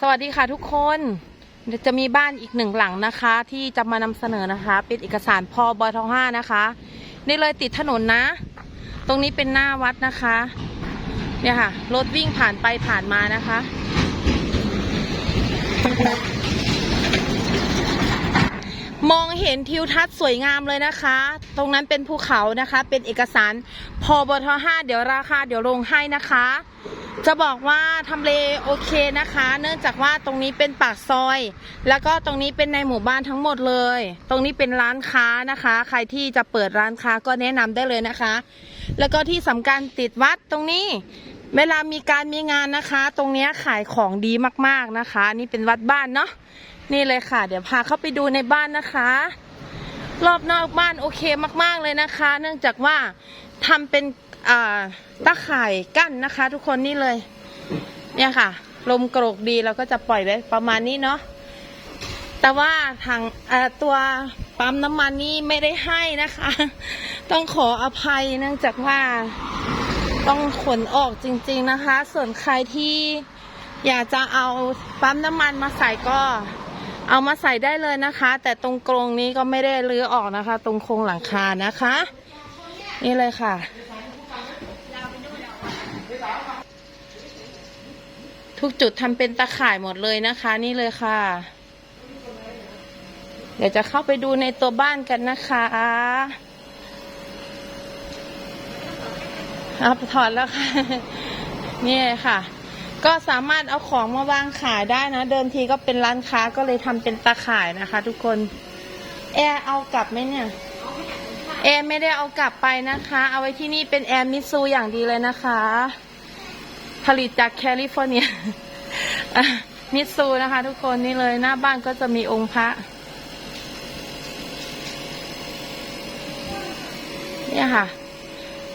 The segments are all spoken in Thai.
สวัสดีค่ะทุกคนจะมีบ้านอีกหนึ่งหลังนะคะ ที่จะมานำเสนอนะคะ เป็นเอกสารพอบทห้านะคะนี่เลยติดถนนนะ ตรงนี้เป็นหน้าวัดนะคะ เนี่ยค่ะรถวิ่งผ่านไปผ่านมานะคะ มองเห็นทิวทัศน์สวยงามเลยนะคะ ตรงนั้นเป็นภูเขานะคะ เป็นเอกสารพอบทห้าเดี๋ยวราคาเดี๋ยวลงให้นะคะ จะบอกว่าทำเลโอเคนะคะ เนื่องจากว่าตรงนี้เป็นปากซอย แล้วก็ตรงนี้เป็นในหมู่บ้านทั้งหมดเลย ตรงนี้เป็นร้านค้านะคะ ใครที่จะเปิดร้านค้าก็แนะนำได้เลยนะคะ แล้วก็ที่สำคัญติดวัดตรงนี้ เวลามีการมีงานนะคะ ตรงนี้ขายของดีมากๆนะคะ นี่เป็นวัดบ้านเนาะนี่เลยค่ะ เดี๋ยวพาเข้าไปดูในบ้านนะคะ รอบนอกบ้านโอเคมาก ๆเลยนะคะ เนื่องจากว่าทำเป็นตะข่ายกั้นนะคะ ทุกคนนี่เลย เนี่ยค่ะ ลมโกรกดีเราก็จะปล่อยไว้ประมาณนี้เนาะแต่ว่าทางตัวปั๊มน้ำมันนี่ไม่ได้ให้นะคะ ต้องขออภัยเนื่องจากว่าต้องขนออกจริง ๆนะคะ ส่วนใครที่อยากจะเอาปั๊มน้ำมันมาใส่ก็ เอามาใส่ได้เลยนะคะ แต่ตรงกรงนี้ก็ไม่ได้รื้อออกนะคะ ตรงโครงหลังคานะคะ นี่เลยค่ะ ทุกจุดทำเป็นตะข่ายหมดเลยนะคะ นี่เลยค่ะ เดี๋ยวจะเข้าไปดูในตัวบ้านกันนะคะเอาถอดแล้วค่ะ นี่เลยค่ะ ก็สามารถเอาของมาวางขายได้นะ เดิมทีก็เป็นร้านค้าก็เลยทำเป็นตาข่ายนะคะ ทุกคน แอร์เอากลับไหมเนี่ย แอร์ไม่ได้เอากลับไปนะคะ เอาไว้ที่นี่เป็นแอร์มิซูอย่างดีเลยนะคะ ผลิตจากแคลิฟอร์เนียมิซูนะคะ ทุกคนนี่เลยหน้าบ้านก็จะมีองค์พระเนี่ยค่ะ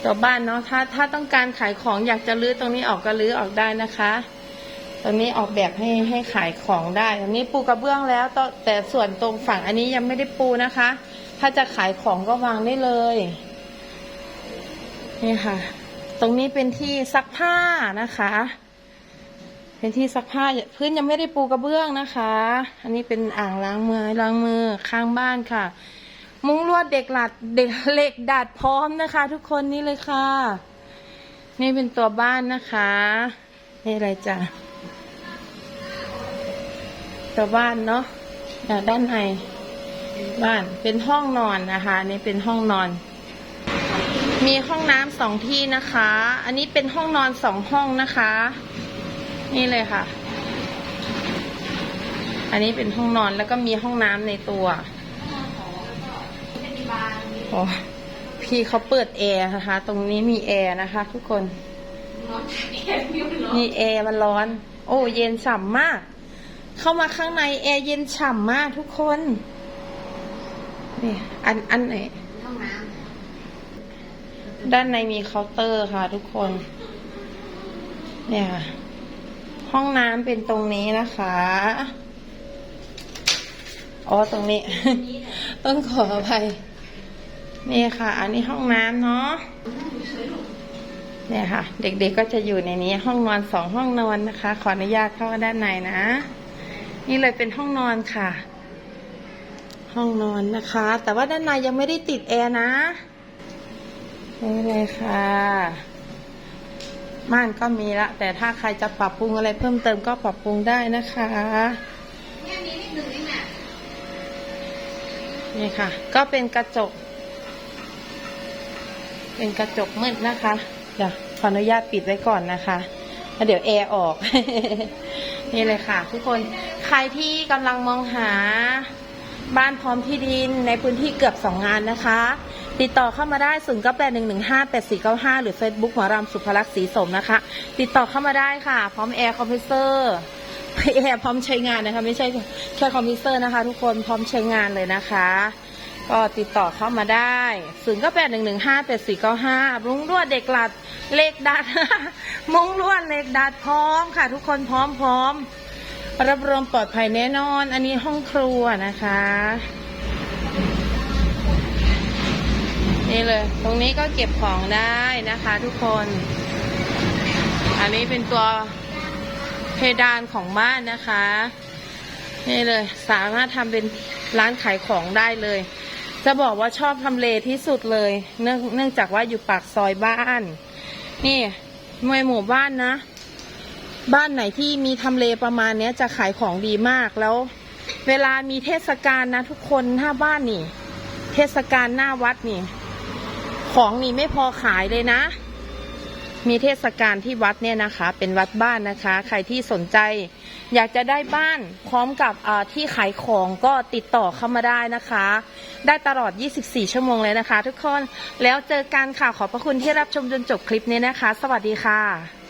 ตัวบ้านเนาะถ้าถ้าต้องการขายของอยากจะรื้อตรงนี้ออกก็รื้อออกได้นะคะตรงนี้ออกแบบให้ให้ขายของได้ตรงนี้ปูกระเบื้องแล้วแต่แต่ส่วนตรงฝั่งอันนี้ยังไม่ได้ปูนะคะ ถ้าจะขายของก็วางได้เลยนี่ค่ะ ตรงนี้เป็นที่ซักผ้านะคะ เป็นที่ซักผ้าพื้นยังไม่ได้ปูกระเบื้องนะคะ อันนี้เป็นอ่างล้างมือล้างมือข้างบ้านค่ะ มุ้งลวดเด็กหลัดเด็กเหล็กดัดพร้อมนะคะ ทุกคนนี่เลยค่ะ นี่เป็นตัวบ้านนะคะ นี่อะไรจ้ะตัวบ้านเนาะด้านในบ้านเป็นห้องนอนนะคะนี่เป็นห้องนอน มีห้องน้ำสองที่นะคะ อันนี้เป็นห้องนอนสองห้องนะคะ นี่เลยค่ะ อันนี้เป็นห้องนอนแล้วก็มีห้องน้ำในตัว โอ้พี่เขาเปิดแอร์นะคะ ตรงนี้มีแอร์นะคะ ทุกคน มีแอร์มันร้อน โอ้ เย็นฉ่ำมาก เข้ามาข้างในแอร์เย็นฉ่ำมากทุกคน นี่ อันอันไหนห้องน้ด้านในมีเคาน์เตอร์ค่ะ ทุกคน เนี่ยค่ะ ห้องน้ำเป็นตรงนี้นะคะอ๋อตรงนี้ ต้องขออภัย นี่ค่ะ อันนี้ห้องน้ำเนาะเนี่ยค่ะ เด็กๆก็จะอยู่ในนี้ห้องนอนสองห้องนอนนะคะ ขออนุญาตเข้าด้านในนะ นี่เลยเป็นห้องนอนค่ะ ห้องนอนนะคะ แต่ว่าด้านในยังไม่ได้ติดแอร์นะนี่เลยค่ะม่านก็มีละ แต่ถ้าใครจะปรับปรุงอะไรเพิ่มเติมก็ปรับปรุงได้นะคะำเนี่ยมีนิดนึงเองน่ะนี่ค่ะ ก็เป็นกระจก เป็นกระจกมืดนะคะเดี๋ยวขออนุญาตปิดไว้ก่อนนะคะแล้วเดี๋ยวแอร์ออก นี่เลยค่ะ ทุกคนใครที่กำลังมองหาบ้านพร้อมที่ดินในพื้นที่เกือบสองงานนะคะ ติดต่อเข้ามาได้0 9 8 1 1 5 8 4 9 5 หรือ Facebook หมอรำสุภลักษณ์ศรีสมนะคะ ติดต่อเข้ามาได้ค่ะ พร้อมแอร์คอมเพรสเซอร์แอร์พร้อมใช้งานนะคะ ไม่ใช่แค่คอมพิวเตอร์นะคะ ทุกคนพร้อมใช้งานเลยนะคะ ก็ติดต่อเข้ามาได้0 9 8 1 1 5 8 4 9 5มุ้งลวดเด็กหลัดเลขดัด มุ้งลวดเลขดัดพร้อมค่ะ ทุกคนพร้อมพร้อมรับรองปลอดภัยแน่นอน อันนี้ห้องครัวนะคะ นี่เลย ตรงนี้ก็เก็บของได้นะคะทุกคน อันนี้เป็นตัวเพดานของบ้านนะคะ นี่เลย สามารถทำเป็นร้านขายของได้เลย จะบอกว่าชอบทำเลที่สุดเลย เนื่องเนื่องจากว่าอยู่ปากซอยบ้าน นี่มวยหมู่บ้านนะ บ้านไหนที่มีทำเลประมาณเนี้ยจะขายของดีมากแล้ว เวลามีเทศกาลนะ ทุกคนหน้าบ้านนี่ เทศกาลหน้าวัดนี่ ของนี่ไม่พอขายเลยนะ มีเทศกาลที่วัดเนี่ยนะคะ เป็นวัดบ้านนะคะ ใครที่สนใจ อยากจะได้บ้านพร้อมกับที่ขายของก็ติดต่อเข้ามาได้นะคะ ได้ตลอด 24 ชั่วโมงเลยนะคะ ทุกคนแล้วเจอกันค่ะขอบพระคุณที่รับชมจนจบคลิปนี้นะคะ สวัสดีค่ะ